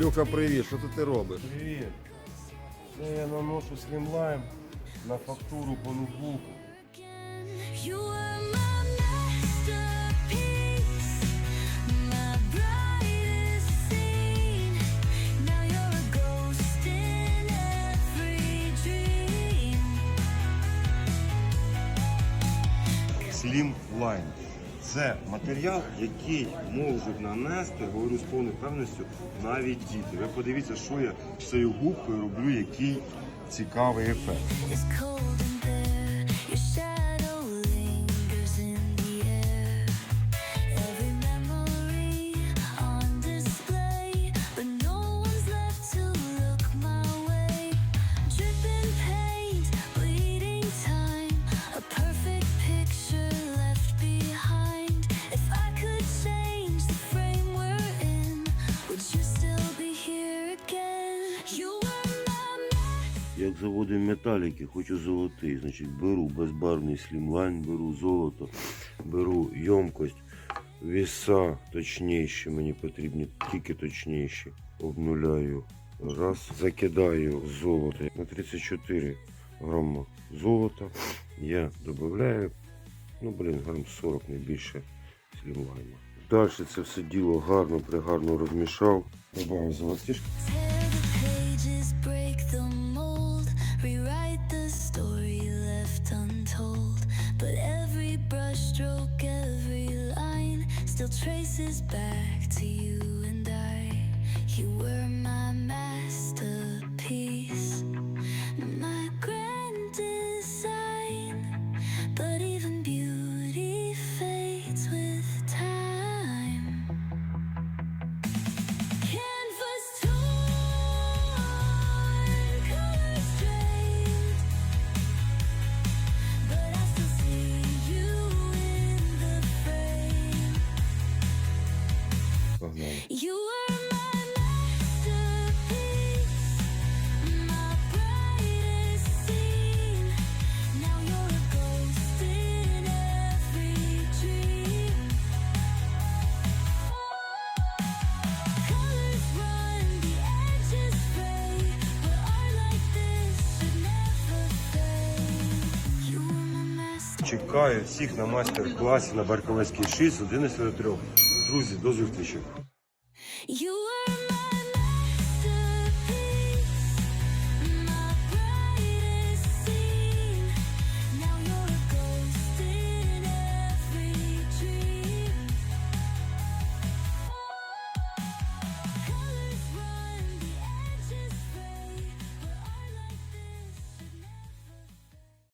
Люха, привіт, що тут ти робиш? Привіт. Це я наношу слімлайм на фактуру по ноутбуку. You were my masterpiece, my brightest scene. Now you're a ghost in every dream. Slim Line. Це матеріал, який можуть нанести, говорю з повною певністю, навіть діти. Ви подивіться, що я цією губкою роблю, який цікавий ефект. Як заводив металіки, хочу золотий. Значить, беру безбарвний слімлайн, беру золото, беру йомкость, віса точніші, мені потрібні тільки точніші. Обнуляю. Раз, закидаю золото на 34 грама золота. Я додаю, ну блін, грам 40 не більше слімлайна. Далі це все діло гарно, пригарно розмішав. Добавив золотішки. Story left untold. But every brushstroke, every line still traces back to you and I. You were my masterpiece, master. Чекаю всіх на майстер-класі на Барковецький 6 з 11 до 3. Друзі, до зустрічі.